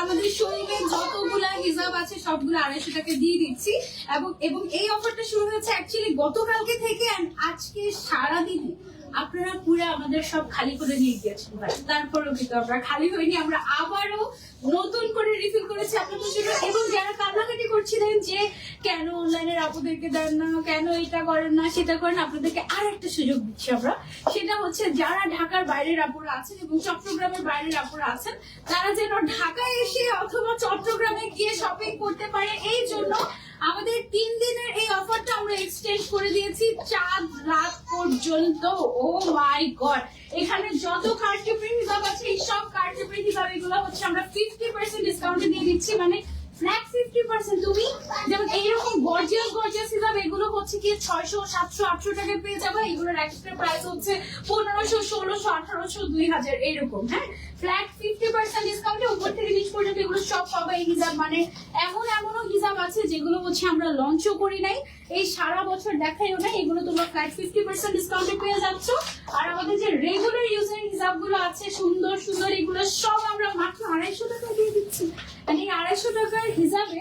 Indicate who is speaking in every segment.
Speaker 1: আমাদের শোরুমে যতগুলা হিসাব আছে, সবগুলো আড়াইশো টাকা দিয়ে দিচ্ছি। এবং এবং এই অফারটা শুরু হয়েছে অ্যাকচুয়ালি গতকালকে থেকে and আজকে সারাদিনে আপনারা পুরো আমাদের সব খালি করে নিয়ে গিয়েছেন ভাই। তারপরেও কিন্তু আমরা খালি হয়নি আমরা আবারও নতুন করে রিফিল করেছি আপনাদের জন্য। এবং যারা কান্নাকাটি করছিলেন যে কেন অনলাইনের আপুদেরকে দেন না, কেন এটা করেন না, সেটা করেন, আপনাদেরকে আর একটা সুযোগ দিচ্ছি আমরা। সেটা হচ্ছে যারা ঢাকার বাইরের আপুরা আছেন এবং চট্টগ্রামের বাইরের আপুরা আছেন, তারা যেন ঢাকায় এসে অথবা চট্টগ্রামে গিয়ে শপিং করতে পারে, এই জন্য আমাদের তিন দিনের এই অফারটা আমরা এক্সটেন্ড করে দিয়েছি চাঁদ রাত পর্যন্ত। ও মাই গড এখানে যত কার্টিপ্রিন হিসাব আছে এই সব কার্টিপ্রিন হিসাব এগুলো হচ্ছে, আমরা ফিফটি পার্সেন্ট ডিসকাউন্টে দিয়ে দিচ্ছি। মানে ফ্ল্যাট ফিফটি পার্সেন্ট তুমি? যেমন এইরকম গর্জিয়াস গর্জিয়াস হিসাব এগুলো হচ্ছে কি ছয়শো, সাতশো টাকায় পেয়ে যাবে। প্রাইস হচ্ছে পনেরোশো, ষোলোশো, আঠারোশো দুই হাজার এরকম হ্যাঁ ফ্ল্যাট ফিফটি পার্সেন্ট থেকে এগুলো এই হিসাব মানে এমন, এমনও হিসাব আছে যেগুলো হচ্ছে আমরা লঞ্চও করি নাই। এই সারা বছর দেখাইও নাই এগুলো তোমরা ফ্ল্যাট ফিফটি পার্সেন্ট ডিসকাউন্টে পেয়ে যাচ্ছ। আর আমাদের যে রেগুলার ইউজের হিসাবগুলো আছে, সুন্দর সুন্দর, এগুলো সব আমরা মাত্র আড়াইশো টাকা দিয়ে দিচ্ছি। আর এই আড়াইশো টাকার হিসাবে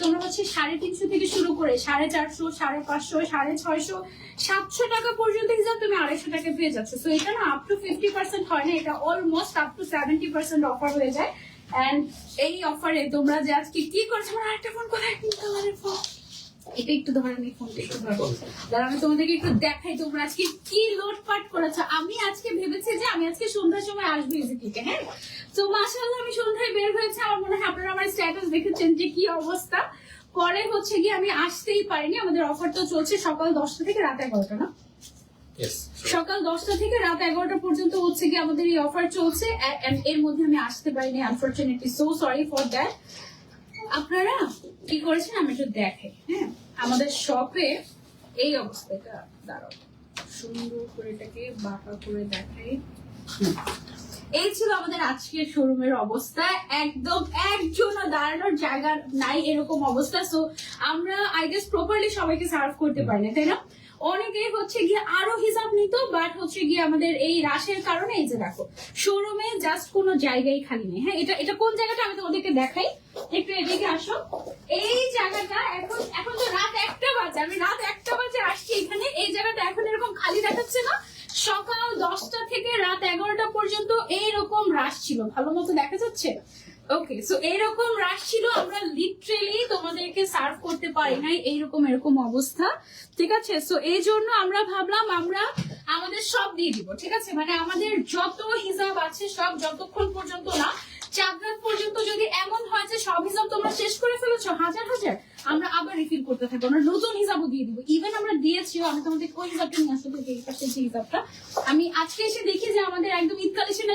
Speaker 1: তোমরা হচ্ছে সাড়ে তিনশো থেকে শুরু করে সাড়ে চারশো, সাড়ে পাঁচশো, সাড়ে ছয়শো, সাতশো টাকা পর্যন্ত হিসাব তুমি আড়াইশো টাকা পেয়ে যাচ্ছ। তো এটা না আপ টু ফিফটি পার্সেন্ট হয় না, এটা almost up to seventy percent offer হয়ে যায়। এন্ড এই অফারে তোমরা যে আজকে কি করছ? আমার আরেকটা ফোন কোথায়? কিনতে পারে ফোন এটা একটু ধরে নি ফোনটা একটু ধরো দাঁড়া আমি তোমাদেরকে একটু দেখাই তোমরা আজকে কি লোটপাট করেছ। আমি আজকে ভেবেছি যে আমি আজকে সন্ধ্যার সময় আসব ইজিপিকে হ্যাঁ? তো মাসাল্লাহ আমি সন্ধ্যায় বের হয়েছে। আমার মনে হয় আপনারা আমার স্ট্যাটাস দেখেছেন যে কি অবস্থা। পরে হচ্ছে গিয়ে আমি আসতেই পারিনি। আমাদের অফার তো চলছে সকাল দশটা থেকে রাত এগারোটা না? সকাল দশটা থেকে রাত এগারোটা পর্যন্ত হচ্ছে কি আমাদের এই অফার চলছে। এর মধ্যে আমি আসতে পারিনি unfortunately so sorry for that আপনারা কি করেছেন? আমি একটু দেখে। হ্যাঁ আমাদের শপে এই অবস্থাটা দাঁড়াও। সুন্দর করে এটাকে বাঁকা করে দেখাই। এই ছিল আমাদের আজকের শোরুমের অবস্থা। একদম একজনও দাঁড়ানোর জায়গা নাই এরকম অবস্থা। সো আমরা আই গেস প্রপারলি সবাইকে সার্ভ করতে পারি না, তাই না? অনেকে হচ্ছে গিয়ে আরও হিসাব নিত বাট হচ্ছে গিয়ে আমাদের এই রাশের কারণে এই যে দেখো শোরুমে জাস্ট কোনো জায়গায় খালি নেই। হ্যাঁ এটা এটা কোন জায়গাটা আমি তোমাদেরকে দেখাই? একটু এদিকে আসো। এই জায়গাটা এখন এখন তো রাত একটা বাজে, আমি রাত একটা বাজে আসছি এখানে। এই জায়গাটা এখন এরকম খালি দেখাচ্ছে না। সকাল দশটা থেকে রাত এগারোটা পর্যন্ত এইরকম রাশ ছিল। ভালো মতো দেখা যাচ্ছে? ওকে সো এরকম রাশ ছিল, আমরা লিটারেলি তোমাদেরকে সার্ভ করতে পারি নাই, এইরকম এরকম অবস্থা, ঠিক আছে? সো এই জন্য আমরা ভাবলাম আমরা আমাদের সব দিয়ে দিব, ঠিক আছে? মানে আমাদের যত হিসাব আছে, সব যতক্ষণ পর্যন্ত না চার পর্যন্ত যদি এমন হয় যে সব হিসাব তোমরা শেষ করে ফেলেছো, হাজার হাজার, আমরা আবার রিফিল করতে থাকব, আমরা নতুন হিসাবও দিয়ে দিব। ইভেন আমরা দিয়েছিও আমি তোমাদের ওই হিসাবটা নিয়ে আসতে এই পাশে যে হিসাবটা। আমি আজকে এসে দেখি যে আমাদের একদম ঈদ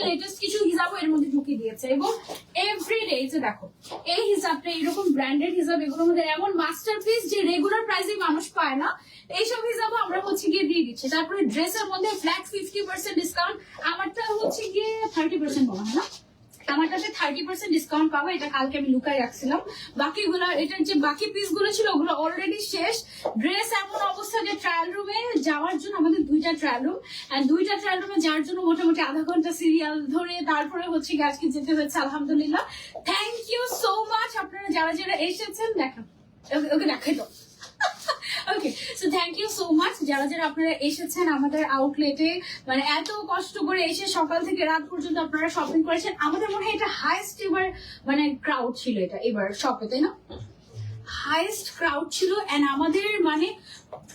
Speaker 1: লেটেস্ট কিছু হিসাবও এর মধ্যে ঢুকিয়ে দিয়েছে এবং এভরি ডে যে দেখো, এই হিসাবটা এরকম ব্র্যান্ডেড হিসাব, এগুলো আমাদের এমন মাস্টারপিস যে রেগুলার প্রাইসে মানুষ পায় না। এইসব হিসাবও আমরা হচ্ছে গিয়ে দিয়ে দিচ্ছি। তারপরে ড্রেসের মধ্যে ফ্ল্যাট ফিফটি পার্সেন্ট ডিসকাউন্ট আমারটা হচ্ছে গিয়ে থার্টি পার্সেন্ট মনে হয় না? আমারটাতে থার্টি পার্সেন্ট ডিসকাউন্ট পাবো, এটা কালকে আমি লুকাই রাখছিলাম। বাকিগুলো এটার যে বাকি পিসগুলো ছিল, ওগুলো অলরেডি শেষ। ড্রেস এমন অবস্থা যে ট্রায়াল রুমে যাওয়ার জন্য আমাদের দুইটা ট্রায়াল রুম এন্ড দুইটা ট্রায়াল রুমে যাওয়ার জন্য মোটামুটি আধা ঘণ্টা সিরিয়াল ধরে তারপরে হচ্ছে কি আজকে যেতে হয়েছে, আলহামদুলিল্লাহ। থ্যাংক ইউ সো মাচ আপনারা যারা যারা এসেছেন দেখেন ওকে- দেখাই তো okay so thank you so much যারা যারা আপনারা এসেছেন আমাদের আউটলেটে মানে এত কষ্ট করে এসে সকাল থেকে রাত পর্যন্ত আপনারা শপিং করেছেন, আমাদের মনে হয় এটা হাইস্ট এবার মানে ক্রাউড ছিল এটা এবার শপে তাই না? হাইস্ট ক্রাউড ছিল এন্ড আমাদের মানে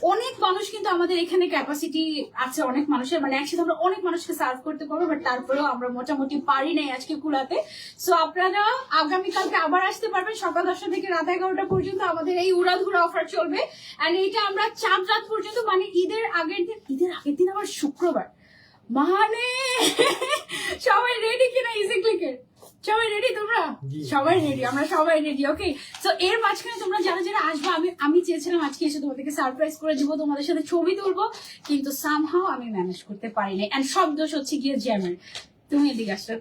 Speaker 1: অনেক মানুষ কিন্তু আমাদের এখানে ক্যাপাসিটি আছে, অনেক মানুষের মানে একসাথে আমরা অনেক মানুষকে সার্ভ করতে পারব বাট তারপরেও আমরা মোটামুটি পারি নাই আজকে কুলাতে। সো আপনারা আগামীকালকে আবার আসতে পারবেন, সকাল দশটা থেকে রাত এগারোটা পর্যন্ত আমাদের এই উড়াধুরা অফার চলবে। এন্ড এইটা আমরা চাঁদ রাত পর্যন্ত মানে ঈদের আগের দিন, ঈদের আগের দিন আবার শুক্রবার। মানে সবাই রেডি কিনা ইজি ক্লিকের সবাই রেডি তোমরা? সবাই রেডি আমরা সবাই রেডি ওকে তো এর মাঝখানে তোমরা যারা যারা আসবে আমি আমি চেয়েছিলাম আজকে এসে তোমাদেরকে সারপ্রাইজ করে দিব তোমাদের সাথে ছবি তুলবো কিন্তু সামহাও আমি ম্যানেজ করতে পারিনি। এন্ড সব দোষ হচ্ছে গিয়ে জ্যামের। তুমি এদিকে আসো।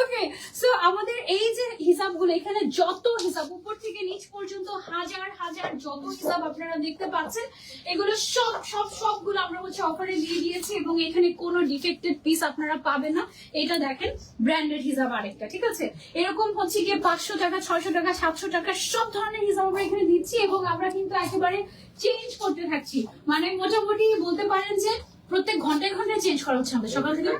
Speaker 1: ওকে সো আমাদের এই যে হিসাবগুলো, এখানে যত হিসাব, উপর থেকে নিচ পর্যন্ত হাজার হাজার যত হিসাব আপনারা দেখতে পাচ্ছেন, এগুলো সব সব, সবগুলো আমরা হচ্ছে অফারে দিয়ে দিয়েছি এবং এখানে কোনো ডিফেক্টেড পিস আপনারা পাবেন না। এটা দেখেন ব্র্যান্ডেড হিসাব আরেকটা, ঠিক আছে? এরকম হচ্ছে গিয়ে পাঁচশো টাকা, ছয়শো টাকা, সাতশো টাকা, সব ধরনের হিসাব আমরা এখানে দিচ্ছি এবং আমরা কিন্তু একেবারে চেঞ্জ করতে থাকছি। মানে মোটামুটি বলতে পারেন যে প্রত্যেক ঘন্টায় ঘন্টায় চেঞ্জ করা হচ্ছে আমাদের। সকাল থেকে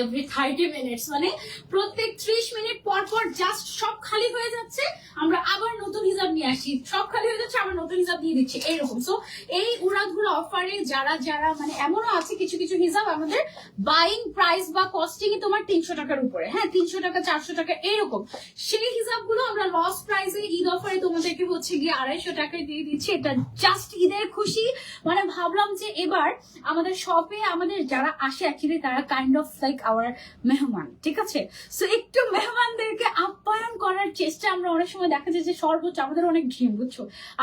Speaker 1: এভরি থার্টি মিনিটস মানে প্রত্যেক ত্রিশ মিনিট পর পর জাস্ট সব খালি হয়ে যাচ্ছে, আমরা আবার নতুন হিসাব নিয়ে আসি। সব খালি হয়ে যাচ্ছে আবার নতুন হিসাব দিয়ে দিচ্ছি এরকম সো এই উড়াধুরা অফারে যারা যারা মানে এমনও আছে, কিছু কিছু হিসাব আমাদের বাইং প্রাইস বা কস্টিং তোমার তিনশো টাকার উপরে। হ্যাঁ তিনশো টাকা, চারশো টাকা এরকম সেই হিসাবগুলো আমরা লস প্রাইসে ঈদ অফারে তোমাদেরকে হচ্ছে গিয়ে আড়াইশো টাকায় দিয়ে দিচ্ছি। এটা জাস্ট ঈদের খুশি। মানে ভাবলাম যে এবার আমাদের শপে আমাদের যারা আসে অ্যাকচুয়ালি তারা কাইন্ড অফ লাইক আওয়ার মেহমান, ঠিক আছে? সো একটু মেহমানদেরকে আপ্যায়ন করার চেষ্টা আমরা অনেক সময় দেখা যায় যে সর্বোচ্চ আমাদের অনেক ড্রিম বুঝছ?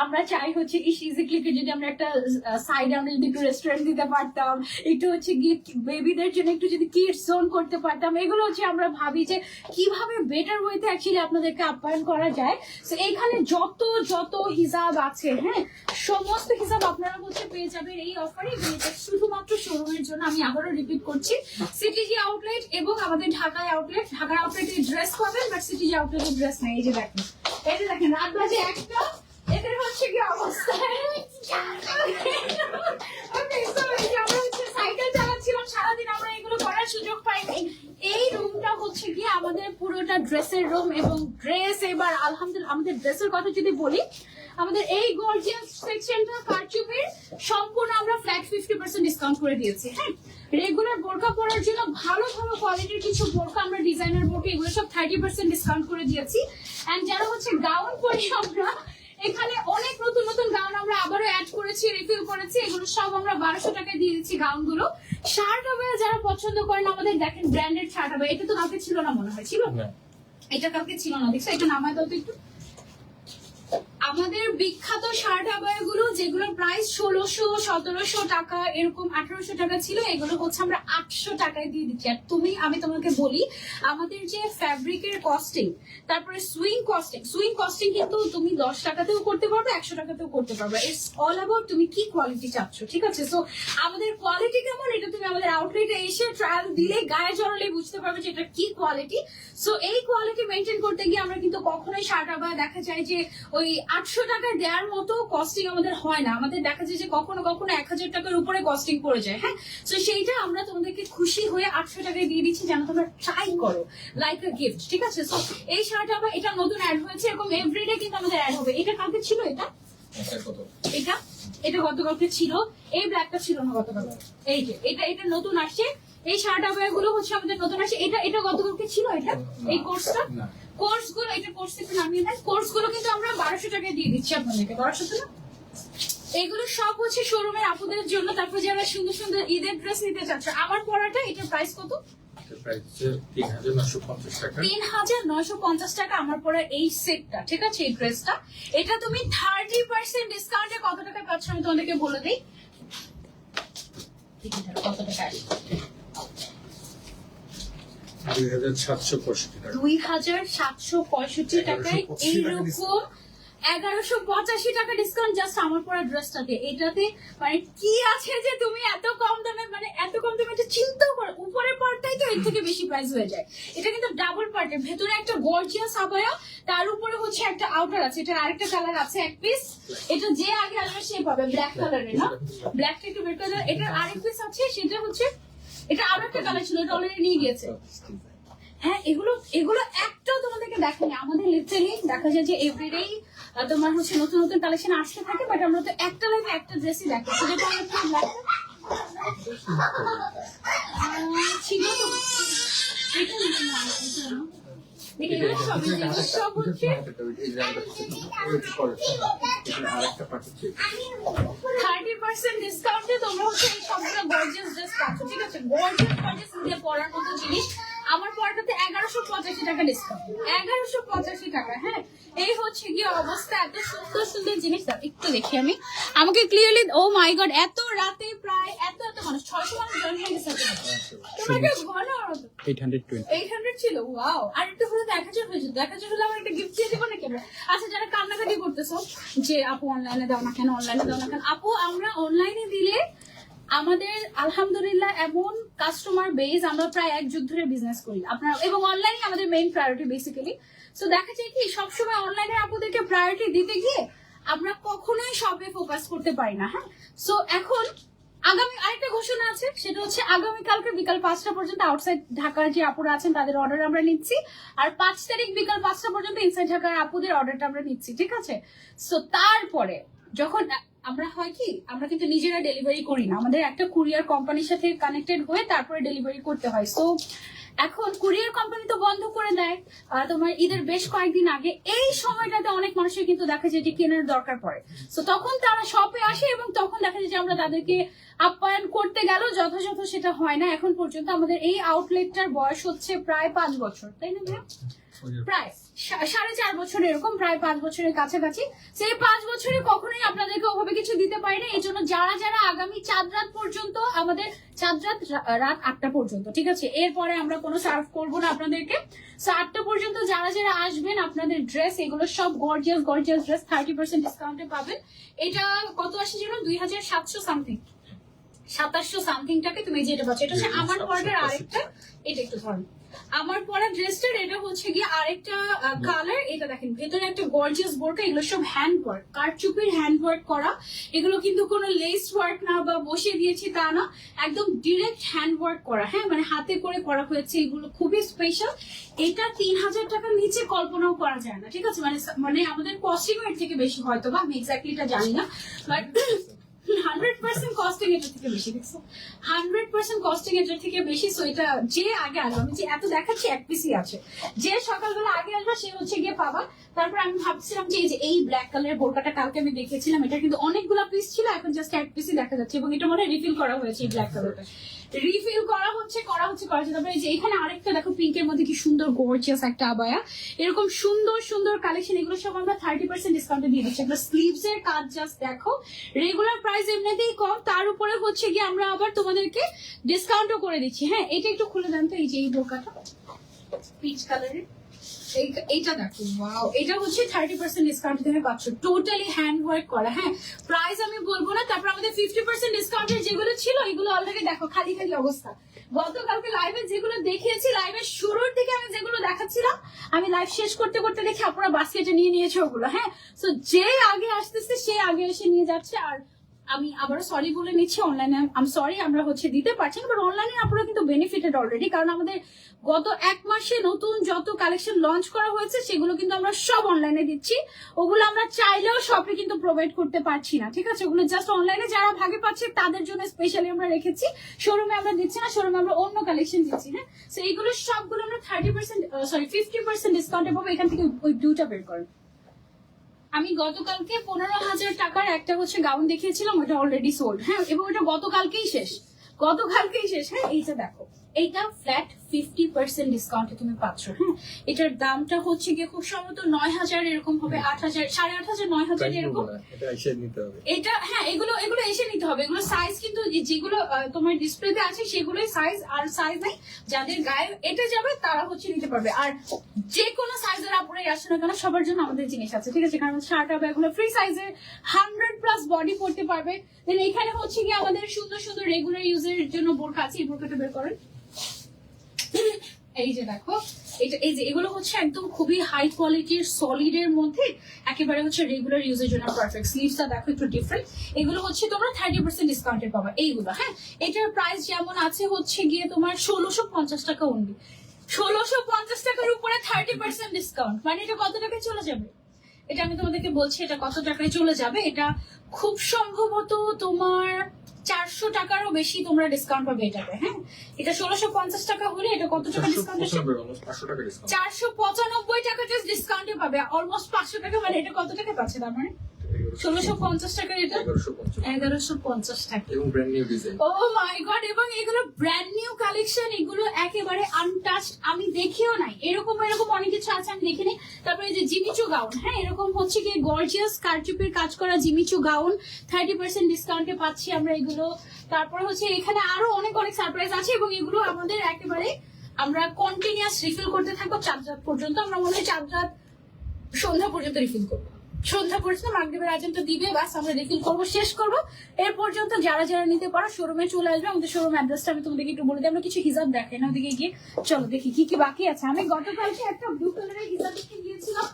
Speaker 1: আমরা চাই হচ্ছে, ইস ইজিক্লিকে যদি আমরা একটা সাইড আমরা যদি একটু রেস্টুরেন্ট দিতে পারতাম, একটু হচ্ছে গিয়ে বেবিদের জন্য একটু যদি কিডস জোন করতে পারতাম, এগুলো হচ্ছে আমরা ভাবি যে কীভাবে বেটার ওয়েতে অ্যাকচুয়ালি আপনাদেরকে আপ্যায়ন করা যায়। তো এখানে যত যত হিসাব আছে হ্যাঁ সমস্ত হিসাব আপনারা হচ্ছে পেয়ে যাবেন এই অফারে শুধুমাত্র শোরুমের জন্য আমি আবারও রিপিট করছি। সিটিজি আউটলেট এবং আমাদের ঢাকায় আউটলেট ঢাকার আউটলেটে ড্রেস পাবেন বাট সিটি আউটলেটে ড্রেস নাই এই যে দেখেন। এই যে দেখেন রাত বাজে একটা এদের হচ্ছে কি অবস্থা? ওকে এই যে আমরা হচ্ছে সাইকেল চালাচ্ছিলাম সারাদিন আমরা এগুলো করার সুযোগ পাইনি। এই রুমটা হচ্ছে কি আমাদের পুরোটা ড্রেসের রুম এবং ড্রেস এবার আলহামদুলিল্লাহ আমাদের ড্রেসের কথা যদি বলি, আমাদের এই গর্জিয়াস সেকশনটা কারচুপির সম্পূর্ণ আমরা ফ্ল্যাট ফিফটি পার্সেন্ট ডিসকাউন্ট করে দিয়েছি হ্যাঁ? রেগুলার বোরকা পরার জন্য ভালো ভালো কোয়ালিটির কিছু বোরকা আমরা ডিজাইনার বোরকা এগুলো সব থার্টি পার্সেন্ট ডিসকাউন্ট করে দিয়েছি। অ্যান্ড যারা হচ্ছে গাউন পরি আমরা, এখানে অনেক নতুন নতুন গাউন আমরা আবারও অ্যাড করেছি রিফিল করেছি। এগুলো সব আমরা বারোশো টাকায় দিয়ে দিচ্ছি গাউনগুলো। শার্ট হবে যারা পছন্দ করেন আমাদের দেখেন ব্র্যান্ডেড শার্ট হবে। এটা তো কাউকে ছিল না মনে হয় ছিল? এটা কাউকে ছিল না। দেখছ এটা নামায় দাও তো একটু। আমাদের বিখ্যাত শার্ট আবায়গুলো যেগুলোর প্রাইস ষোলোশো, সতেরোশো টাকা, এরকম আঠারোশো টাকা ছিল, এগুলো হচ্ছে আমরা আটশো টাকায় দিয়ে দিচ্ছি। আর তুমি, আমি তোমাকে বলি, আমাদের যে ফ্যাব্রিকের কস্টিং তারপরে সুইং কস্টিং সুইং কস্টিং কিন্তু তুমি দশ টাকাতেও করতে পারবে, একশো টাকাতেও করতে পারবে। ইটস অল অ্যাবাউট তুমি কি কোয়ালিটি চাচ্ছ, ঠিক আছে? সো আমাদের কোয়ালিটি কেমন? এটা তুমি আমাদের আউটলেটে এসে ট্রায়াল দিলে গায়ে জড়ালে বুঝতে পারবে যে এটা কি কোয়ালিটি সো এই কোয়ালিটি মেনটেন করতে গিয়ে আমরা কিন্তু কখনোই শার্ট আবায় দেখা যায় যে ওই আটশো টাকা দেওয়ার মতো কস্টিং আমাদের হয় না। আমাদের দেখা যায় যে কখনো কখনো এক হাজার টাকার উপরে কস্টিং পড়ে যায় হ্যাঁ? তো সেইটা আমরা তোমাদেরকে খুশি হয়ে আটশো টাকায় দিয়ে দিচ্ছি যেন তোমরা ট্রাই করো লাইক আ গিফট ঠিক আছে? সো এই শার্ট আবার এটা নতুন অ্যাড হয়েছে এরকম এভরিডে কিন্তু আমাদের অ্যাড হবে। এটা কালকে ছিল এটা? এটা এটা? গতকালকে ছিল। এই ব্ল্যাকটা ছিল না গতকালকে। এই যে এটা এটা নতুন আসছে। এই শার্ট আবায়া গুলো হচ্ছে আমাদের নতুন আসছে। এটা এটা গতকালকে ছিল এটা? এই কোর্সটা কোর্সগুলো এটা কোর্স একটু নামিয়ে দেন কোর্সগুলো কিন্তু আমরা বারোশো টাকায় দিয়ে দিচ্ছি আপনাদেরকে বারোশো তো এগুলো সব হচ্ছে শোরুমের আপুদের জন্য তারপর যারা সুন্দর সুন্দর ঈদের ড্রেস নিতে চাচ্ছে আমার পড়াটা এটার প্রাইস কত?
Speaker 2: তিন হাজার
Speaker 1: নয়শো পঞ্চাশ টাকা। আমার পরে এই সেটটা ঠিক আছে এই ড্রেসটা এটা তুমি থার্টি পার্সেন্ট ডিসকাউন্টে কত টাকা পাচ্ছ আমি তোমাদেরকে বলে দিই। কত টাকা
Speaker 2: দুই হাজার সাতশো পঁয়ষট্টি টাকা।
Speaker 1: দুই হাজার সাতশো পঁয়ষট্টি টাকায়
Speaker 2: 1185 টাকা
Speaker 1: এইরকম এগারোশো পঁচাশি টাকা ডিসকাউন্ট জাস্ট আমার পরা ড্রেসটাতে এটাতে মানে কি আছে যে তুমি এত কম দামে মানে এত কম দামে এটা চিন্তাও করো। উপরের পার্টটাই তো এর থেকে বেশি প্রাইস হয়ে যায়। এটা কিন্তু ডাবল পার্টের ভেতরে একটা গর্জিয়াস আবায়া তার উপরে হচ্ছে একটা আউটার আছে। এটা আরেকটা কালার আছে এক পিস এটা যে আগে আসবে সে পাবে। ব্ল্যাক কালারের না। ব্ল্যাকটা একটু বের করে এটার আরেক পিস আছে সেটা হচ্ছে এটা আরও একটা কালেকশন এটা অলরেডি নিয়ে গিয়েছে। হ্যাঁ এগুলো এগুলো একটাও তোমাদেরকে দেখেনি আমাদের লিটারেলি দেখা যায় যে এভরিডেই তোমার হচ্ছে নতুন নতুন কালেকশন আসতে থাকে বাট আমরা তো একটা লাইফে একটা ড্রেসই দেখি সেটা তো। আমরা কি ছিল থার্টি পার্সেন্ট ডিসকাউন্টে তোমরা হচ্ছে এই সবগুলো গর্জিয়াস ড্রেস পাচ্ছ ঠিক আছে? গর্জিয়াস গর্জিয়াস দিয়ে পরার মতো জিনিস আমার পরাটাতে এগারোশো পঁচাশি টাকা ডিসকাউন্ট এগারোশো পঁচাশি টাকা হ্যাঁ? এই হচ্ছে গিয়ে অবস্থা এত সুন্দর সুন্দর জিনিস। দাও একটু দেখি আমি। আমাকে ক্লিয়ারলি ও মাই গড এত রাতে প্রায় এত এত মানুষ ছয়শো মানুষ জয়েন হয়ে গেছে। তোমরা কি ঘন
Speaker 2: এইট হান্ড্রেড
Speaker 1: এইট হান্ড্রেড ছিল ওয়াও আর একটু হলে এক হাজার হয়ে যেত এক হাজার হলে আমার একটা গিফট দিয়ে দেবো নাকি আমরা? আচ্ছা যারা কান্নাকাটি করতেছো যে আপু অনলাইনে দাও না কেন অনলাইনে দাও না কেন আপু আমরা অনলাইনে দিলে আমাদের, আলহামদুলিল্লাহ, এমন কাস্টমার বেস আমরা প্রায় এক যুগ ধরে বিজনেস করি। আপনার, এবং অনলাইনে আমাদের মেইন প্রায়োরিটি বেসিক্যালি সো দেখা যায় কি, সবসময় অনলাইনে আপুদেরকে প্রায়োরিটি দিতে গিয়ে আমরা কখনোই শপে ফোকাস করতে পারি না হ্যাঁ? সো এখন আগামী, আরেকটা ঘোষণা আছে, সেটা হচ্ছে আগামী কালকে বিকাল পাঁচটা পর্যন্ত আউটসাইড ঢাকার যে আপুরা আছেন, তাদের অর্ডার আমরা নিচ্ছি। আর পাঁচ তারিখ বিকাল পাঁচটা পর্যন্ত ইনসাইড ঢাকার আপুদের অর্ডারটা আমরা নিচ্ছি, ঠিক আছে? সো তারপরে, যখন আমরা হয় কি, আমরা কিন্তু নিজেরা ডেলিভারি করি না। আমাদের একটা কুরিয়ার কোম্পানির সাথে কানেক্টেড হয়ে তারপরে ডেলিভারি করতে হয়। সো এখন কুরিয়ার কোম্পানি তো বন্ধ করে দেয়। তোমার ঈদের বেশ কয়েকদিন আগে এই সময়টাতে অনেক মানুষের কিন্তু দেখা যায় যে কেনার দরকার পড়ে। তো তখন তারা শপে আসে এবং তখন দেখা যায় যে আমরা তাদেরকে আপ্যায়ন করতে গেল যথাযথ সেটা হয় না। এখন পর্যন্ত আমাদের এই আউটলেটটার বয়স হচ্ছে প্রায় পাঁচ বছর। তাই না? প্রায় সাড়ে চার বছর এরকম প্রায় পাঁচ বছরের কাছাকাছি। সেই পাঁচ বছরে কখনোই আপনাদেরকে ওভাবে কিছু দিতে পারি না এই জন্য যারা যারা আগামী চাঁদ রাত পর্যন্ত আমাদের চাঁদ রাত রাত আটটা পর্যন্ত ঠিক আছে? এরপরে আমরা কোনো সার্ভ করব না আপনাদেরকে। সো আটটা পর্যন্ত যারা যারা আসবেন আপনাদের ড্রেস এগুলো সব gorgeous gorgeous dress thirty percent ডিসকাউন্টে পাবেন। এটা কত আসে যেন দুই হাজার সাতশো সামথিং সাতাশশো সামথিংটাকে তুমি যেটা পাচ্ছ। এটা হচ্ছে আমার পরের আরেকটা এটা একটু ধরুন আমার পরা ড্রেসটার এটা হচ্ছে গিয়ে আরেকটা কালার এটা দেখেন ভেতরে একটা গর্জিয়াস বোরকা এগুলো সব হ্যান্ড ওয়ার্ক কারচুপির হ্যান্ড ওয়ার্ক করা। এগুলো কিন্তু কোনো লেস ওয়ার্ক না বা বসিয়ে দিয়েছি তা না একদম ডিরেক্ট হ্যান্ড ওয়ার্ক করা হ্যাঁ? মানে হাতে করে করা হয়েছে এগুলো খুবই স্পেশাল এটা তিন হাজার টাকার নিচে কল্পনাও করা যায় না ঠিক আছে? মানে মানে আমাদের কস্টিং এর থেকে বেশি হয়তো বা আমি এক্স্যাক্টলি এটা জানি না বাট হান্ড্রেড পার্সেন্ট কস্টিং এটার থেকে বেশি, দেখছ? হান্ড্রেড পার্সেন্ট কস্টিং এটার থেকে বেশি সো এটা যে আগে আসবে আমি যে এত দেখাচ্ছি, এক পিসি আছে। যে সকালবেলা আগে আসবে, সে হচ্ছে গিয়ে পাবা। তারপর আমি ভাবছিলাম যে এই যে এই ব্ল্যাক কালারের বোরকাটা কালকে আমি দেখেছিলাম এটা কিন্তু অনেকগুলো পিস ছিল, এখন জাস্ট এক পিসই দেখা যাচ্ছে, এবং এটা মনে রিফিল করা হয়েছে এই ব্ল্যাক কালারটা রিফিল করা হচ্ছে করা হচ্ছে করা হচ্ছে। তারপরে যে এখানে আরেকটা, দেখো পিঙ্কের মধ্যে কি সুন্দর গর্জিয়াস একটা আবায়া। এরকম সুন্দর সুন্দর কালেকশন এগুলো সব আমরা থার্টি পার্সেন্ট ডিসকাউন্টে দিয়ে দিচ্ছি। এগুলো স্লিভস এর কাজ জাস্ট দেখো। রেগুলার প্রাইস এমনিতেই কম, তার উপরে হচ্ছে গিয়ে আমরা আবার তোমাদেরকে ডিসকাউন্টও করে দিচ্ছি। হ্যাঁ এটা একটু খুলে দেন তো, এই যে এই বোকাটা। পিচ কালারের এইটা দেখো এটা হচ্ছে thirty percent discount totally hand করা হ্যাঁ? আমি বলব না, তারপর আমাদের ফিফটি যেগুলো ছিল, এগুলো দেখো, খালি খালি অবস্থা। লাইভে যেগুলো দেখিয়েছি লাইভের শুরুর দিকে আমি যেগুলো দেখাচ্ছিলাম, আমি লাইভ শেষ করতে করতে দেখি আপনারা বাস্কেটে নিয়ে নিয়েছে ওগুলো হ্যাঁ? যে আগে আসতেছে, সে আগে এসে নিয়ে যাচ্ছে, আর আমি আবারও সরি বলে নিচ্ছি অনলাইনে আমি সরি আমরা হচ্ছে দিতে পারছি না বাট অনলাইনে আপনারা কিন্তু বেনিফিটেড অলরেডি কারণ আমাদের গত এক মাসে নতুন যত কালেকশন লঞ্চ করা হয়েছে, সেগুলো কিন্তু আমরা সব অনলাইনে দিচ্ছি। ওগুলো আমরা চাইলেও শপে কিন্তু প্রোভাইড করতে পারছি না, ঠিক আছে? ওগুলো জাস্ট অনলাইনে যারা ভাগে পাচ্ছে, তাদের জন্য স্পেশালি আমরা রেখেছি। শোরুমে আমরা দিচ্ছি না শোরুমে আমরা অন্য কালেকশন দিচ্ছি হ্যাঁ? তো এইগুলো সবগুলো আমরা thirty percent sorry fifty percent ডিসকাউন্টে পাবো, এখান থেকে ওই দুটা বের করেন আমি গতকালকে পনেরো হাজার টাকার একটা হচ্ছে গাউন দেখিয়েছিলাম, ওটা অলরেডি সোল্ড হ্যাঁ এবং ওটা গতকালকেই শেষ। গতকালকেই শেষ হ্যাঁ এইটা দেখো। এইটা ফ্ল্যাট ফিফটি পার্সেন্ট ডিসকাউন্টে তুমি পাচ্ছ হ্যাঁ এটার দামটা হচ্ছে গিয়ে খুব সম্ভবত নয় হাজার এরকম হবে আট হাজার সাড়ে আট হাজার নয় হাজার এরকম।
Speaker 2: এটা
Speaker 1: হ্যাঁ এগুলো এগুলো এসে নিতে হবে। এগুলো সাইজ কিন্তু যেগুলো তোমার ডিসপ্লেতে আছে সেগুলোই সাইজ আর সাইজ নেই। যাদের গায়ে এটা যাবে তারা হচ্ছে নিতে পারবে। আর যে কোনো সাইজের আপুরাই আসে না কেন সবার জন্য আমাদের জিনিস আছে ঠিক আছে? কারণ শার্ট হবে এগুলো ফ্রি সাইজের হান্ড্রেড প্লাস বডি পড়তে পারবে। দেন এখানে হচ্ছে গিয়ে আমাদের সুন্দর সুন্দর রেগুলার ইউজের জন্য বোরখা আছে এই বোরখাটা বের করেন। এই যে দেখো, এটা, এই যে এগুলো হচ্ছে একদম খুবই হাই কোয়ালিটির সলিড এর মধ্যে একেবারে হচ্ছে রেগুলার ইউজের জন্য পারফেক্ট স্লিভসটা দেখো একটু ডিফারেন্ট এগুলো হচ্ছে তোমরা থার্টি পার্সেন্ট ডিসকাউন্টে পাবা। এইগুলো হ্যাঁ? এটার প্রাইস যেমন আছে হচ্ছে গিয়ে তোমার ষোলোশো পঞ্চাশ টাকা অনলি ষোলোশো পঞ্চাশ টাকার উপরে থার্টি পার্সেন্ট ডিসকাউন্ট মানে এটা কত টাকায় চলে যাবে? এটা আমি তোমাদেরকে বলছি এটা কত টাকায় চলে যাবে? এটা খুব সম্ভবত তোমার চারশো টাকারও বেশি তোমরা ডিসকাউন্ট পাবে এটাতে হ্যাঁ? এটা ষোলোশো পঞ্চাশ টাকা হলে এটা কত
Speaker 2: টাকা ডিসকাউন্ট
Speaker 1: চারশো পঁচানব্বই টাকা জাস্ট ডিসকাউন্টে পাবে অলমোস্ট পাঁচশো টাকা মানে এটা কত টাকা পাচ্ছে তার মানে? ষোলোশো পঞ্চাশ। টাকার এটা?
Speaker 2: এগারোশো পঞ্চাশ।
Speaker 1: এগারোশো পঞ্চাশ টাকা।
Speaker 2: এবং brand new design
Speaker 1: oh my god এবং এগুলো ব্র্যান্ড নিউ কালেকশন এগুলো একেবারে আনটাচড আমি দেখিও নাই। এরকম এরকম অনেক কিছু আছে, আমি দেখিনি। তারপরে যে জিমিচু গাউন হ্যাঁ এরকম হচ্ছে কি গর্জিয়াস কারচুপির কাজ করা জিমিচু গাউন থার্টি পার্সেন্ট ডিসকাউন্টে পাচ্ছি আমরা এগুলো। তারপরে হচ্ছে এখানে আরও অনেক অনেক সারপ্রাইজ আছে এবং এগুলো আমাদের একেবারে আমরা কন্টিনিউয়াস রিফিল করতে থাকব চার পর্যন্ত। আমরা মনে হয় চার সন্ধ্যা পর্যন্ত রিফিল করব। সন্ধ্যা পর্যন্ত মাগরীবের আজানটা দিবে, বাস আমরা রিফিল করব, শেষ করব। এর পর্যন্ত যারা যারা নিতে পারো শোরুমে চলে আসবে, আমাদের শোরুম অ্যাড্রেসটা আমি তোমাদেরকে একটু বলে দিই, আমরা কিছু হিসাব দেখাই না, ওদিকে গিয়ে চলো দেখি কি কি বাকি আছে। আমি গতকালকে একটা ব্লু কালারের হিসাব দেখতে গিয়েছিলাম,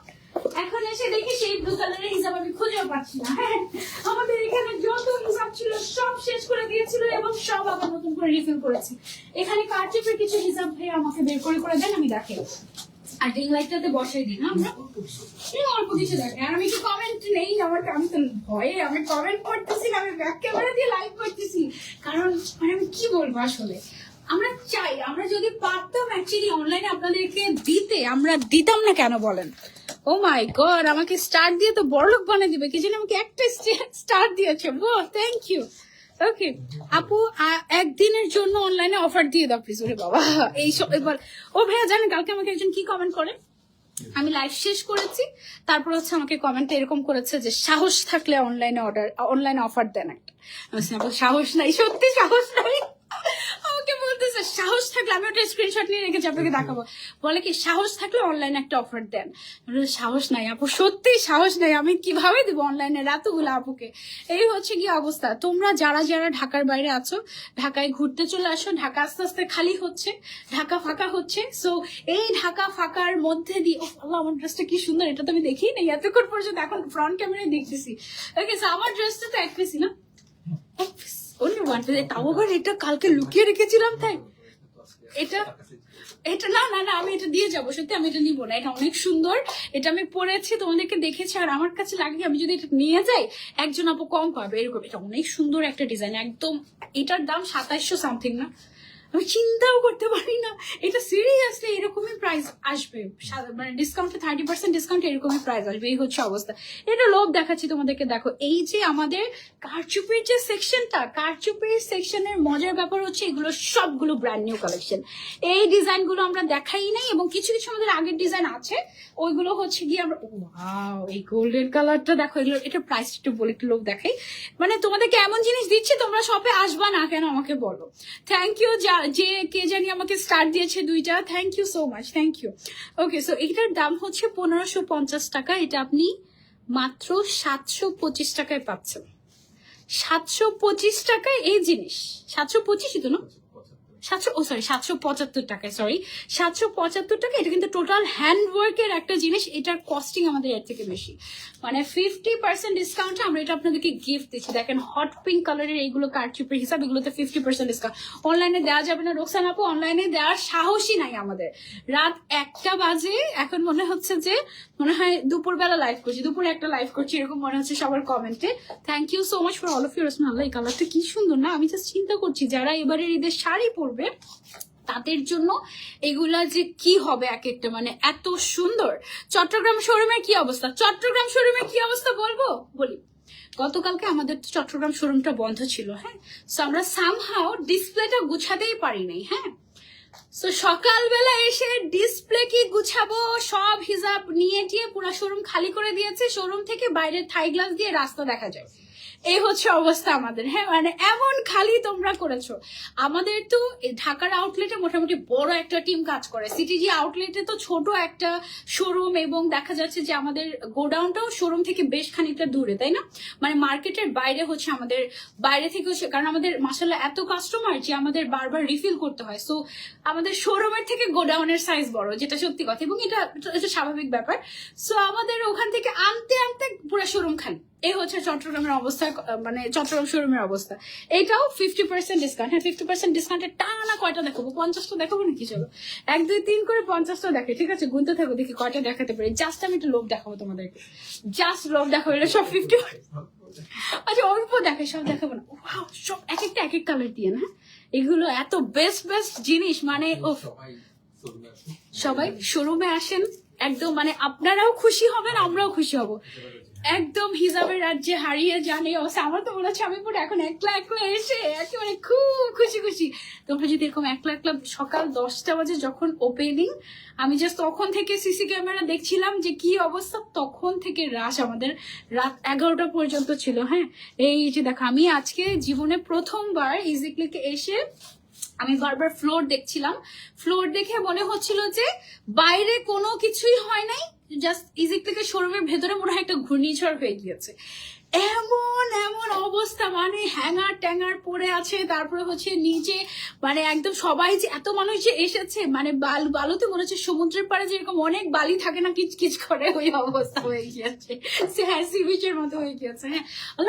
Speaker 1: এখন এসে দেখি সেই ব্লু কালারের হিসাব আমি খুঁজেও পাচ্ছি না। হ্যাঁ আমাদের এখানে যত হিসাব ছিল, সব শেষ করে দিয়েছিল এবং সব আবার নতুন করে রিফিল করেছি। এখানে কারচুপের কিছু হিসাব ভাই আমাকে বের করে করে দেন, আমি দেখে আর রিং লাইটটাতে বসাই দিই, না? আমরা অল্প কিছু দেখে। আর আমি কি কমেন্ট নেই? আমার আমি তো ভয়ে আমি কমেন্ট করতেছি না, আমি ব্যাক ক্যামেরা দিয়ে লাইভ করতেছি। কারণ মানে আমি কি বলব আসলে? আমরা চাই, আমরা যদি পারতাম অ্যাকচুয়ালি অনলাইনে আপনাদেরকে দিতে, আমরা দিতাম না কেন বলেন? ও মাই গড আমাকে স্টার দিয়ে তো বড়লোক বানিয়ে দিবে। কি জানি আমাকে একটা স্টার দিয়েছে। ও থ্যাংক ইউ ওকে আপু একদিনের জন্য অনলাইনে অফার দিয়ে দাও প্লিজ ওরে বাবা, এই এবার ও ভাইয়া, জানেন কালকে আমাকে একজন কি কমেন্ট করে? আমি লাইভ শেষ করেছি, তারপর হচ্ছে আমাকে কমেন্টে এরকম করেছে যে, সাহস থাকলে অনলাইনে অর্ডার অনলাইনে অফার দেন একটা। সাহস নাই, সত্যি সাহস নাই। আমাকে বলতেছে সাহস থাকলে আমি ওটা স্ক্রিনশট নিয়ে রেখেছি আপনাকে দেখাবো। বলে কি সাহস থাকলে অনলাইনে একটা অফার দেন। সাহস নাই আপু সত্যি সাহস নাই আমি কীভাবে দিব অনলাইনে এতগুলো আপুকে? এই হচ্ছে কি অবস্থা। তোমরা যারা যারা ঢাকার বাইরে আছো ঢাকায় ঘুরতে চলে আসো ঢাকা আস্তে আস্তে খালি হচ্ছে ঢাকা ফাঁকা হচ্ছে। সো এই ঢাকা ফাঁকার মধ্যে দিয়ে ও আল্লাহ আমার ড্রেসটা কি সুন্দর এটা তো আমি দেখি নাই এতক্ষণ পর্যন্ত এখন ফ্রন্ট ক্যামেরায় দেখতেছি। ওকে আমার ড্রেসটা তো এক পিসি না অন্য ওয়ান তাও আবার এটা কালকে লুকিয়ে রেখেছিলাম তাই। এটা এটা, না না না, আমি এটা দিয়ে যাব, সত্যি আমি এটা নিব না, এটা অনেক সুন্দর, এটা আমি পরেছি, তোমাদেরকে দেখেছি, আর আমার কাছে লাগে আমি যদি এটা নিয়ে যাই, একজন আপু কম পাবে, এরকম, এটা অনেক সুন্দর একটা ডিজাইন একদম, এটার দাম সাতাইশশো সামথিং না। আমি চিন্তাও করতে পারি না। এটা সিরিয়াসলি এরকমই প্রাইস আসবে। মানে ডিসকাউন্টে থার্টি পার্সেন্ট ডিসকাউন্ট এরকমই প্রাইস আসবে। এই হচ্ছে অবস্থা। এটা লোভ দেখাচ্ছি তোমাদেরকে। দেখো, এই যে আমাদের কারচুপির যে সেকশনটা কারচুপির সেকশনের মজার ব্যাপার হচ্ছে এগুলো সবগুলো ব্র্যান্ড নিউ কালেকশন এই ডিজাইনগুলো আমরা দেখাই নাই এবং কিছু কিছু আমাদের আগের ডিজাইন আছে। ওইগুলো হচ্ছে গিয়ে আমরা এই গোল্ডেন কালারটা দেখো, এগুলো এটা প্রাইস একটু বলে একটু লোক দেখাই। মানে তোমাদেরকে এমন জিনিস দিচ্ছি, তোমরা শপে আসবা না কেন আমাকে বলো। থ্যাংক ইউ যে কে জানি আমাকে স্টার দিয়েছে দুইটা। Thank you so much thank you okay so এইটার দাম হচ্ছে পনেরোশো পঞ্চাশ টাকা। এটা আপনি মাত্র সাতশো পঁচিশ টাকায় পাচ্ছেন। সাতশো পঁচিশ টাকায় এই জিনিস। সাতশো পঁচিশই তো না সাতশো, ও সরি সাতশো পঁচাত্তর টাকায় সরি সাতশো পঁচাত্তর টাকা এটা কিন্তু টোটাল হ্যান্ড ওয়ার্কের একটা জিনিস, এটার কস্টিং আমাদের এর থেকে বেশি। মানে ফিফটি পার্সেন্ট ডিসকাউন্টে আমরা এটা আপনাদেরকে গিফট দিচ্ছি। দেখেন হট পিঙ্ক কালারের এইগুলো কারচুপের হিসাব, এগুলোতে ফিফটি পার্সেন্ট ডিসকাউন্ট অনলাইনে দেওয়া যাবে না, রোকসান আপু অনলাইনে দেওয়ার সাহসই নাই আমাদের। রাত একটা বাজে, এখন মনে হচ্ছে যে, মনে হয় দুপুরবেলা লাইভ করছি, দুপুরে একটা লাইভ করছি, এরকম মনে হচ্ছে সবার কমেন্টে thank you so much for all of your আল্লাহ, এই কালারটা কি সুন্দর। না, আমি জাস্ট চিন্তা করছি, যারা এবারের ঈদের শাড়ি পরবে তাদের জন্য এগুলা যে কি হবে এক একটা মানে এত সুন্দর। চট্টগ্রাম শোরুমের কি অবস্থা? চট্টগ্রাম শোরুমের কি অবস্থা বলব? বলি। গতকালকে আমাদের তো চট্টগ্রাম শোরুমটা বন্ধ ছিল হ্যাঁ? সো আমরা সামহাও ডিসপ্লেটা গুছাতেই পারি নাই হ্যাঁ? তো সকালবেলা এসে ডিসপ্লে কি গুছাবো, সব হিসাব নিয়ে টিয়ে পুরো শোরুম খালি করে দিয়েছে, শোরুম থেকে বাইরে থাই গ্লাস দিয়ে রাস্তা দেখা যায়। এই হচ্ছে অবস্থা আমাদের। হ্যাঁ মানে এমন খালি তোমরা করেছ। আমাদের তো ঢাকার আউটলেটে মোটামুটি বড় একটা টিম কাজ করে। সিটিজি আউটলেটে তো ছোট একটা শোরুম এবং দেখা যাচ্ছে যে আমাদের গোডাউনটাও শোরুম থেকে বেশ খানিকটা দূরে, তাই না? মানে মার্কেটের বাইরে হচ্ছে আমাদের, বাইরে থেকে হচ্ছে, কারণ আমাদের মাসাল্লাহ এত কাস্টমার যে আমাদের বারবার রিফিল করতে হয়। সো আমাদের শোরুমের থেকে গোডাউনের সাইজ বড়, যেটা সত্যি কথা। এবং এটা এটা স্বাভাবিক ব্যাপার। সো আমাদের ওখান থেকে আনতে আনতে পুরো শোরুম খালি। এই হচ্ছে চট্টগ্রামের অবস্থা মানে চট্টগ্রাম শোরুমের অবস্থা। এইটাও ফিফটি পার্সেন্ট ডিসকাউন্ট হ্যাঁ ফিফটি পার্সেন্ট ডিসকাউন্টের টানা কয়টা দেখাবো? পঞ্চাশটা দেখাবো নাকি চলো? এক দুই তিন করে পঞ্চাশটা দেখে ঠিক আছে? গুনতে থাকো দেখি কয়টা দেখাতে পারি। জাস্ট আমি একটু লোভ দেখাবো তোমাদেরকে। জাস্ট লোভ দেখাবো এটা সব ফিফটি আচ্ছা অল্প দেখে সব দেখাবো না। সব এক একটা এক এক কালার দিয়ে না? এগুলো এত বেস্ট বেস্ট জিনিস মানে ও
Speaker 2: সবাই শোরুমে আসেন
Speaker 1: একদম মানে আপনারাও খুশি হবেন আমরাও খুশি হব। একদম হিসাবের রাজ্যে হারিয়ে জানে অবস্থা। আমার তো মনে হচ্ছে আমি পুরো এখন একলা একলা এসে একেবারে খুব খুশি খুশি। তোমরা যদি এরকম একলা একলা সকাল দশটা বাজে যখন ওপেনিং আমি জাস্ট তখন থেকে সিসি ক্যামেরা দেখছিলাম যে কি অবস্থা, তখন থেকে রাশ আমাদের রাত এগারোটা পর্যন্ত ছিল হ্যাঁ? এই যে দেখো, আমি আজকে জীবনে প্রথমবার ইজিক্লিকে এসে আমি বারবার ফ্লোর দেখছিলাম। ফ্লোর দেখে মনে হচ্ছিল যে বাইরে কোনো কিছুই হয় নাই জাস্ট ইজিক থেকে শোরুমের ভেতরে মনে হয় একটা ঘূর্ণিঝড় হয়ে গিয়েছে। এমন এমন অবস্থা মানে হ্যাঙ্গার ট্যাঙ্গার পড়ে আছে, তারপরে হচ্ছে নিচে মানে একদম সবাই যে এত মানুষ যে এসেছে মানে বাল, বালুতে মনে হচ্ছে সমুদ্রের পাড়ে যেরকম অনেক বালি থাকে না কিচ কিচ করে, ওই অবস্থা হয়ে গিয়েছে। হ্যাঁ সি বিচের মতো হয়ে গিয়েছে হ্যাঁ।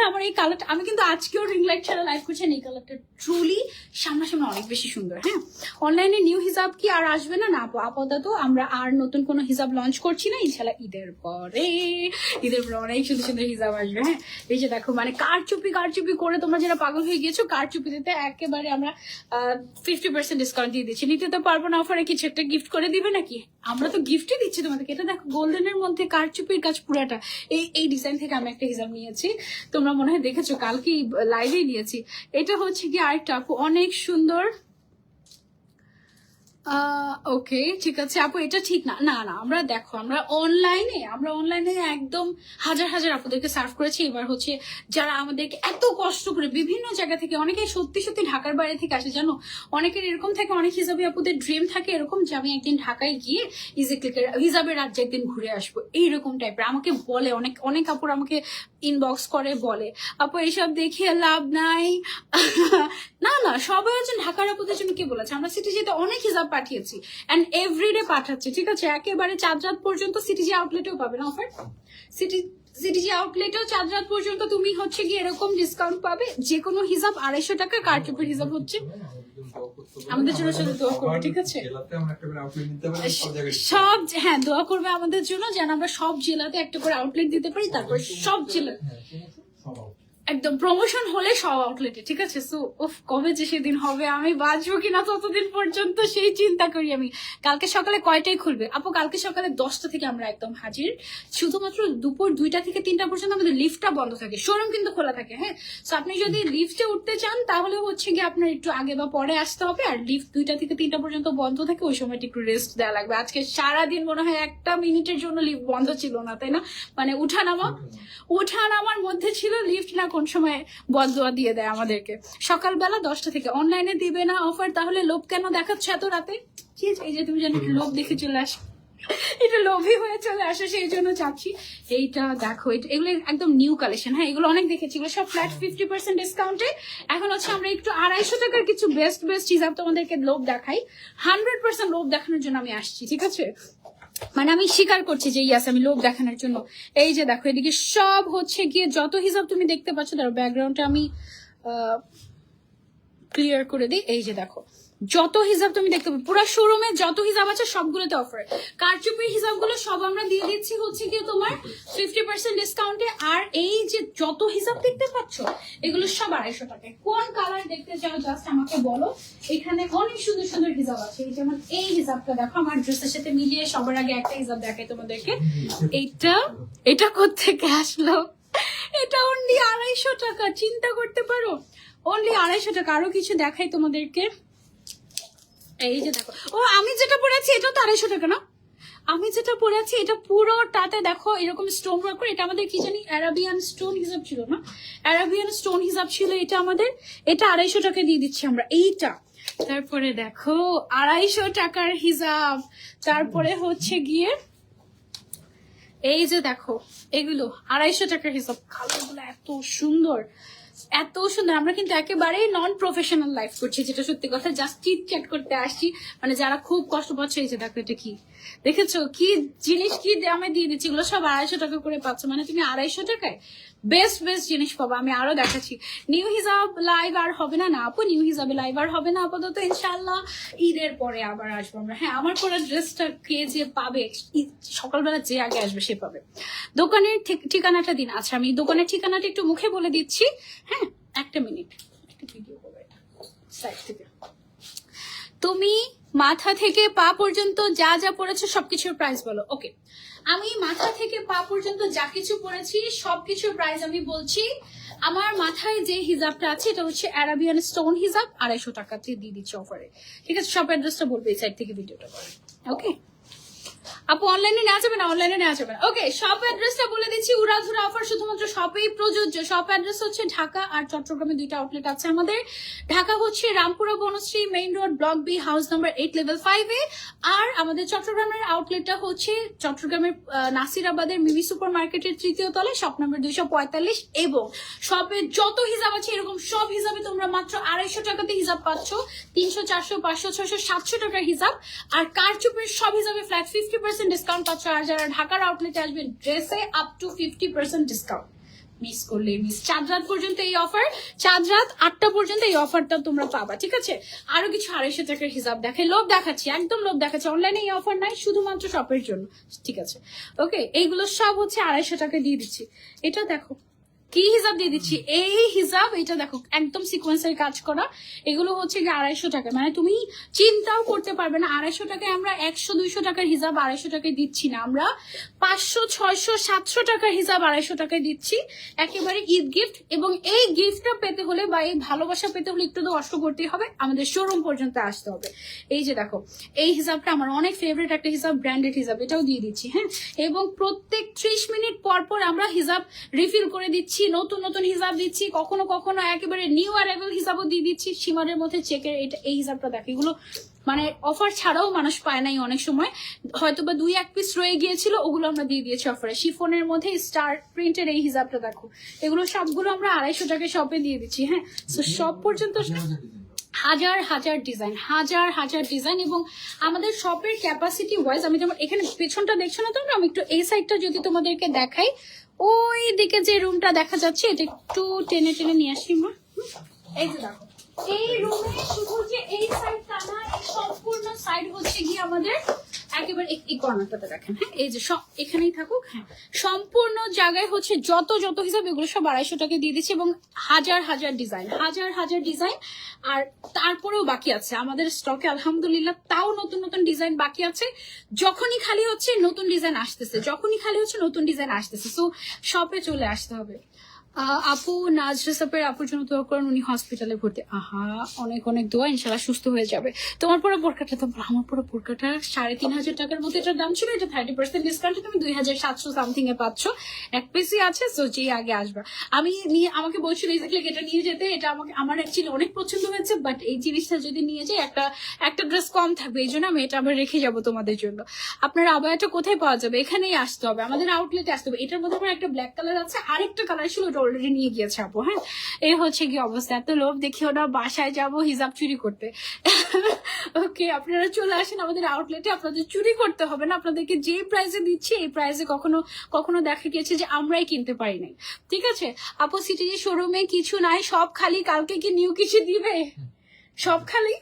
Speaker 1: আমার এই কালারটা আমি কিন্তু আজকেও রিং লাইট ছাড়া লাইভ করছি এই কালারটা ট্রুলি সামনাসামনি অনেক বেশি সুন্দর হ্যাঁ। অনলাইনে নিউ হিসাব কি আর আসবে না? না, আপু, আপাতত আমরা আর নতুন কোনো হিসাব লঞ্চ করছি না ইনশাল্লাহ ঈদের পরে ঈদের পরে অনেক সুন্দর সুন্দর হিসাব আসবে হ্যাঁ। এই যে দেখো মানে কারচুপি কারচুপি করে তোমরা যারা পাগল হয়ে গিয়েছো, কারচুপি দিতে একেবারে আমরা ফিফটি পার্সেন্ট ডিসকাউন্ট দিয়ে দিচ্ছি। নিতে তো পারব না অফারে কিছু একটা গিফট করে দিবে নাকি? আমরা তো গিফটই দিচ্ছি তোমাদেরকে। এটা দেখো গোল্ডেনের মধ্যে কারচুপির কাজ পুরাটা। এই এই ডিজাইন থেকে আমি একটা হিসাব নিয়েছি। তোমরা মনে হয় দেখেছ কালকে লাইভেই দিয়েছি এটা হচ্ছে কি আরেকটা অনেক সুন্দর ওকে ঠিক আছে। আপু, এটা ঠিক না। না না, আমরা দেখো, আমরা অনলাইনে আমরা অনলাইনে একদম হাজার হাজার আপুদেরকে সার্ভ করেছি। এবার হচ্ছে যারা আমাদেরকে এত কষ্ট করে বিভিন্ন জায়গা থেকে অনেকে সত্যি সত্যি ঢাকার বাইরে থেকে আসে, জানো? অনেকের এরকম থাকে, অনেক হিসাবে আপুদের ড্রিম থাকে এরকম যে আমি একদিন ঢাকায় গিয়ে ইজি ক্লিকের হিসাবের রাজ্যে একদিন ঘুরে আসব। এইরকম টাইপের আমাকে বলে, অনেক অনেক আপুর আমাকে ইনবক্স করে, বলে, আপু, এইসব দেখিয়ে লাভ নাই? না না, সবাই হচ্ছে ঢাকার আপুদের জন্য কি বলেছে? আমরা সিটি যেতে অনেক হিসাব পাঠিয়েছি। অ্যান্ড এভরিডে পাঠাচ্ছি ঠিক আছে? একেবারে চাঁদ রাত পর্যন্ত সিটিজি আউটলেটেও পাবে না অফার সিটি সিটিজি আউটলেটেও চাঁদ রাত পর্যন্ত তুমি হচ্ছে গিয়ে এরকম ডিসকাউন্ট পাবে। যে কোনো হিসাব আড়াইশো টাকা কারচুপের হিসাব হচ্ছে। আমাদের জন্য শুধু দোয়া করবে, ঠিক আছে?
Speaker 2: সব
Speaker 1: হ্যাঁ দোয়া করবে আমাদের জন্য যেন আমরা সব জেলাতে একটা করে আউটলেট দিতে পারি তারপর সব জেলা একদম প্রমোশন হলে সব আউটলেটে ঠিক আছে? সো উফ কবে যে সেদিন হবে আমি বাঁচবো কিনা ততদিন পর্যন্ত সেই চিন্তা করি আমি। কালকে সকালে কয়টায় খুলবে? আপু কালকে সকালে দশটা থেকে আমরা একদম হাজির। শুধুমাত্র দুপুর দুইটা থেকে তিনটা পর্যন্ত আমাদের লিফটটা বন্ধ থাকে। শোরুম কিন্তু খোলা থাকে হ্যাঁ? সো আপনি যদি লিফটে উঠতে চান তাহলে হচ্ছে গিয়ে আপনার একটু আগে বা পরে আসতে হবে। আর লিফট দুইটা থেকে তিনটা পর্যন্ত বন্ধ থাকে ওই সময়টা একটু রেস্ট দেওয়া লাগবে। আজকে সারাদিন মনে হয় একটা মিনিটের জন্য লিফট বন্ধ ছিল না তাই না? মানে উঠা নামা উঠা নামার মধ্যে ছিল লিফট না কোন সময় বদয়া দিয়ে দেয় আমাদেরকে। সকালবেলা দশটা থেকে অনলাইনে দিবে না অফার তাহলে লোভ কেন দেখাচ্ছ এত রাতে? কি এই যে তুমি জানি লোভ দেখে চলে আস এটা লোভী হয়ে চলে আসে, সেই জন্য চাচ্ছি। এইটা দেখো এগুলো একদম নিউ কালেকশন হ্যাঁ এগুলো অনেক দেখেছি। এগুলো সব ফ্ল্যাট ফিফটি পার্সেন্ট ডিসকাউন্টে এখন হচ্ছে আমরা একটু আড়াইশো টাকার কিছু বেস্ট বেস্ট হিসাব তোমাদেরকে লোভ দেখাই। হান্ড্রেড পার্সেন্ট লোভ দেখানোর জন্য আমি আসছি, ঠিক আছে? মানে আমি স্বীকার করছি যে, ইয়াস, আমি লোক দেখানোর জন্য। এই যে দেখো, এদিকে সব হচ্ছে গিয়ে যত হিসাব তুমি দেখতে পাচ্ছ, তার ব্যাকগ্রাউন্ডটা আমি ক্লিয়ার করে দিই। এই যে দেখো যত হিসাব তুমি দেখতে পাবে, পুরো শোরুমে যত হিসাব আছে সবগুলোতে অফার কারচুপির হিসাবগুলো সব আমরা দিয়ে দিচ্ছি হচ্ছে কি তোমার ফিফটি পার্সেন্ট ডিসকাউন্টে আর এই যে যত হিসাব দেখতে পাচ্ছ, এগুলো সব আড়াইশো টাকায়। কোন কালার দেখতে চাও জাস্ট আমাকে বলো। এখানে অনেক সুন্দর সুন্দর হিসাব আছে। এই যেমন এই হিসাবটা দেখো, আমার ড্রেসের সাথে মিলিয়ে সবার আগে একটা হিসাব দেখাই তোমাদেরকে। এইটা, এটা কোথেকে আসলো? এটা অনলি আড়াইশো টাকা, চিন্তা করতে পারো? অনলি আড়াইশো টাকা। আরও কিছু দেখাই তোমাদেরকে। এই যে দেখো। ও, আমি যেটা পড়েছি এটাও তো আড়াইশো টাকা, না? আমি যেটা পড়েছি এটা পুরোটাতে দেখো, এরকম স্টোন ওয়ার্ক করে, এটা আমাদের কি জানি অ্যারাবিয়ান স্টোন হিসাব ছিল, না? অ্যারাবিয়ান স্টোন হিসাব ছিল এটা আমাদের, এটা আড়াইশো টাকা দিয়ে দিচ্ছি আমরা, এইটা। তারপরে দেখো, আড়াইশো টাকার হিসাব। তারপরে হচ্ছে গিয়ে, এই যে দেখো, এগুলো, আড়াইশো টাকার হিসাব। কালারগুলো এত সুন্দর। এত সুন্দর। আমরা কিন্তু একেবারেই নন প্রফেশনাল লাইফ করছি, যেটা সত্যি কথা জাস্ট চিট চ্যাট করতে আসছি। মানে যারা খুব কষ্ট পাচ্ছে, এই যে দেখো এটা কি? দেখেছ? কি জিনিস, কি দামে দিয়ে দিচ্ছি? এগুলো সব আড়াইশো টাকা করে পাচ্ছ। মানে তুমি আড়াইশো টাকায় বেস্ট বেস্ট জিনিস পাবো। আমি আরও দেখাচ্ছি। নিউ হিসাব লাইভ আর হবে না না আপু? নিউ হিসাবে লাইভ আর হবে না আপাতত ইনশাল্লাহ ঈদের পরে আবার আসব আমরা। হ্যাঁ আমার পরে ড্রেসটা কে যে পাবে সকালবেলা যে আগে আসবে সে পাবে। দোকানের ঠিক- ঠিকানাটা দিন। আচ্ছা আমি দোকানের ঠিকানাটা একটু মুখে বলে দিচ্ছি। হ্যাঁ একটা মিনিট। থেকে। তুমি মাথা থেকে পা পর্যন্ত যা যা পড়েছো সবকিছুর প্রাইস বলো। ওকে আমি মাথা থেকে পা পর্যন্ত যা কিছু পড়েছি, সবকিছুর প্রাইস আমি বলছি। আমার মাথায় যে হিজাবটা আছে, এটা হচ্ছে অ্যারাবিয়ান স্টোন হিজাব, আড়াইশো টাকাতে দিয়ে দিচ্ছে অফারে ঠিক আছে সব অ্যাড্রেসটা বলবে এই সাইড থেকে ভিডিওটা করে ওকে আপু অনলাইনে নেওয়া যাবে না? অনলাইনে নেওয়া যাবে না। ওকে শপ অ্যাড্রেসটা বলে দিচ্ছি। উড়াধুরা অফার শুধুমাত্র শপেই প্রযোজ্য। শপ অ্যাড্রেস হচ্ছে ঢাকা আর চট্টগ্রামে দুইটা আউটলেট আছে আমাদের। ঢাকা হচ্ছে Rampura Banasree main road block B house number eight level five আর আমাদের চট্টগ্রামের আউটলেটটা হচ্ছে চট্টগ্রামের নাসিরাবাদের মিমি সুপার মার্কেটের তৃতীয় তলায় শপ নাম্বার দুইশো পঁয়তাল্লিশ এবং শপে যত হিসাব আছে এরকম সব হিসাবে তোমরা মাত্র আড়াইশো টাকাতে হিসাব পাচ্ছ। তিনশো, চারশো, পাঁচশো ছশো সাতশো টাকার হিসাব। আর কারচুপের সব হিসাবে ফ্ল্যাট ফিফটি পার্সেন্ট ডিসকাউন্ট পাচ্ছ, আর যারা ঢাকার আউটলেটে আসবেন ড্রেসে up to fifty percent discount miss করলে মিস চাঁদ রাত পর্যন্ত এই অফার চাঁদ রাত আটটা পর্যন্ত এই অফারটা তোমরা পাবা, ঠিক আছে? আরও কিছু আড়াইশো টাকার হিসাব দেখে, লোভ দেখাচ্ছি, একদম লোভ দেখাচ্ছি। অনলাইনে এই অফার নাই, শুধুমাত্র শপের জন্য, ঠিক আছে? ওকে এইগুলো সব হচ্ছে আড়াইশো টাকা দিয়ে দিচ্ছি। এটা দেখো কি হিসাব দিয়ে দিচ্ছি? এই হিসাব, এটা দেখো, একদম সিকোয়েন্সের কাজ করা। এগুলো হচ্ছে গিয়ে আড়াইশো টাকা। মানে তুমি চিন্তাও করতে পারবে না, আড়াইশো টাকায় আমরা একশো, দুইশো টাকার হিসাব আড়াইশো টাকায় দিচ্ছি না। আমরা পাঁচশো, ছয়শো, সাতশো টাকার হিসাব আড়াইশো টাকায় দিচ্ছি। একেবারে ঈদ গিফট এবং এই গিফটটা পেতে হলে বা এই ভালোবাসা পেতে হলে একটু তো কষ্ট করতেই হবে, আমাদের শোরুম পর্যন্ত আসতে হবে। এই যে দেখো, এই হিসাবটা আমার অনেক ফেভারিট একটা হিসাব ব্র্যান্ডেড হিসাব, এটাও দিয়ে দিচ্ছি হ্যাঁ? এবং প্রত্যেক ত্রিশ মিনিট পর পর আমরা হিসাব রিফিল করে দিচ্ছি। নতুন নতুন হিসাব দিচ্ছি কখনো কখনো একেবারে নিউ অ্যারাইভেল হিসাবও দিয়ে দিচ্ছি। সীমারের মধ্যে চেকের এটা এই হিসাবটা দেখো এগুলো মানে অফার ছাড়াও মানুষ পায় নাই অনেক সময়। হয়তো বা দুই এক পিস রয়ে গিয়েছিল ওগুলো আমরা দিয়ে দিয়েছি অফারে শিফনের মধ্যে স্টার প্রিন্টের এই হিসাবটা দেখো। এগুলো সবগুলো আমরা আড়াইশো টাকা শপে দিয়ে দিচ্ছি হ্যাঁ? তো সব পর্যন্ত হাজার হাজার ডিজাইন হাজার হাজার ডিজাইন এবং আমাদের শপের ক্যাপাসিটি ওয়াইজ আমি যেমন এখানে পেছনটা দেখছ না তোমরা? আমি একটু এই সাইডটা যদি তোমাদেরকে দেখাই ওই দিকে যে রুমটা দেখা যাচ্ছে, এটা একটু টেনে টেনে নিয়ে আসি, মা। এই যে দেখো, এই রুমে শুধু যে এই সাইডটা না, এই সম্পূর্ণ সাইড হচ্ছে গিয়ে আমাদের একেবারে এই- কর্নারটাতে দেখেন হ্যাঁ? এই যে সব এখানেই থাকুক হ্যাঁ? সম্পূর্ণ জায়গায় হচ্ছে যত যত হিসাব, এগুলো সব আড়াইশো টাকা দিয়ে দিচ্ছে এবং হাজার হাজার ডিজাইন, হাজার হাজার ডিজাইন। আর তারপরেও বাকি আছে। আমাদের স্টকে, আলহামদুলিল্লাহ, তাও নতুন নতুন ডিজাইন বাকি আছে। যখনই খালি হচ্ছে নতুন ডিজাইন আসতেছে, যখনই খালি হচ্ছে নতুন ডিজাইন আসতেছে। সো শপে চলে আসতে হবে। আপু নাজরা সাপের আপুর জন্য দোয়া করেন, উনি হসপিটালে ভর্তি। আহা, অনেক অনেক দোয়া ইনশাল্লাহ সুস্থ হয়ে যাবে। তোমার পরে বোরকাটা তো আমার পরে বোরকাটা সাড়ে তিন হাজার টাকার মতো এটার দাম ছিল, এটা থার্টি পার্সেন্ট ডিসকাউন্টে তুমি দুই হাজার সাতশো সামথিং এ পাচ্ছ। এক পিসই আছে সো যে আগে আসবে। আমি নিয়ে, আমাকে বলছিল এক্স্যাক্টলি এটা নিয়ে যেতে, এটা আমাকে, আমার অ্যাকচুয়ালি অনেক পছন্দ হয়েছে বাট এই জিনিসটা যদি নিয়ে যাই, একটা একটা ড্রেস কম থাকবে, এই জন্য আমি এটা আবার রেখে যাব তোমাদের জন্য। আপনার আবায়াটা কোথায় পাওয়া যাবে? এখানেই আসতে হবে, আমাদের আউটলেটে আসতে হবে। এটার মধ্যে একটা ব্ল্যাক কালার আছে, আরেকটা কালার ছিল ওটা অলরেডি নিয়ে গিয়েছে আপু হ্যাঁ? এই হচ্ছে কি অবস্থা, এত লোভ দেখিও না, বাসায় যাব হিসাব চুরি করতে। ওকে আপনারা চলে আসেন আমাদের আউটলেটে আপনাদের চুরি করতে হবে না, আপনাদেরকে যে প্রাইসে দিচ্ছি, এই প্রাইসে কখনো কখনো দেখা গিয়েছে যে আমরাই কিনতে পারি নাই। ঠিক আছে? আপু সিটি শোরুমে কিছু নাই, সব খালি, কালকে কি নিউ কিছু দিবে? সব খালি?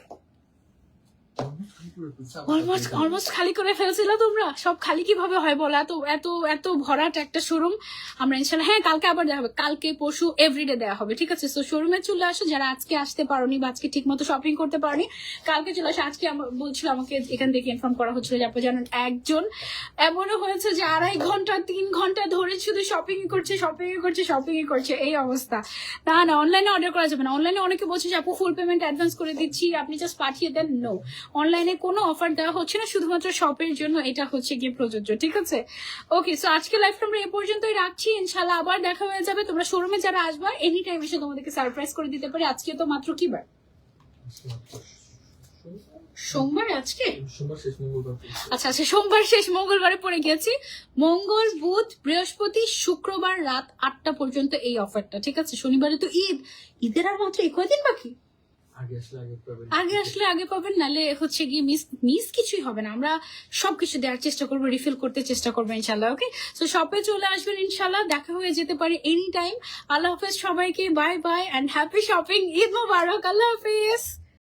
Speaker 1: অলমোস্ট অলমোস্ট খালি করে ফেলছিল তোমরা। সব খালি কীভাবে হয় বলো? এত এত এত ভরাট একটা শোরুম আমরা ইনশাল্লাহ হ্যাঁ কালকে আবার দেওয়া হবে। কালকে পরশু এভরিডে দেওয়া হবে ঠিক আছে? তো শোরুমে চলে আসো যারা আজকে আসতে পারোনি বা আজকে ঠিক মতো শপিং করতে পারোনি কালকে চলে আসো। আজকে বলছিল আমাকে এখান থেকে ইনফর্ম করা হচ্ছিল যে আপনি জানেন একজন এমনও হয়েছে যে আড়াই ঘণ্টা তিন ঘণ্টা ধরে শুধু শপিং করছে শপিং করছে শপিং করছে। এই অবস্থা। না না অনলাইনে অর্ডার করা যাবে না। অনলাইনে অনেকে বলছে যে আপু ফুল পেমেন্ট অ্যাডভান্স করে দিচ্ছি আপনি জাস্ট পাঠিয়ে দেন। নো অনলাইনে কোনো অফার দেওয়া হচ্ছে না শুধুমাত্র শপের জন্য এটা হচ্ছে গিয়ে প্রযোজ্য ঠিক আছে? ওকে সো আজকে লাইফটা আমরা এ পর্যন্তই রাখছি ইনশাল্লাহ আবার দেখা হয়ে যাবে। তোমরা শোরুমে যারা আসবা এনি টাইম এসে তোমাদেরকে সারপ্রাইজ করে দিতে পারি। আজকে তো মাত্র কি বার? সোমবার আজকে?
Speaker 2: শেষ মঙ্গলবার
Speaker 1: আচ্ছা আচ্ছা সোমবার শেষ মঙ্গলবারে পড়ে গেছি। মঙ্গল বুধ বৃহস্পতি শুক্রবার রাত আটটা পর্যন্ত এই অফারটা ঠিক আছে? শনিবারে তো ঈদ। ঈদের আর মাত্র একই দিন বাকি? আগে আসলে আগে পাবেন। নালে হচ্ছে গিয়ে মিস মিস কিছুই হবে না। আমরা সবকিছু দেওয়ার চেষ্টা করব রিফিল করতে চেষ্টা করব ইনশাল্লাহ ওকে তো শপে চলে আসবেন ইনশাল্লাহ দেখা হয়ে যেতে পারে এনি টাইম আল্লাহ হাফেজ সবাইকে bye bye and happy shopping Eid মোবারক, আল্লাহ হাফেজ।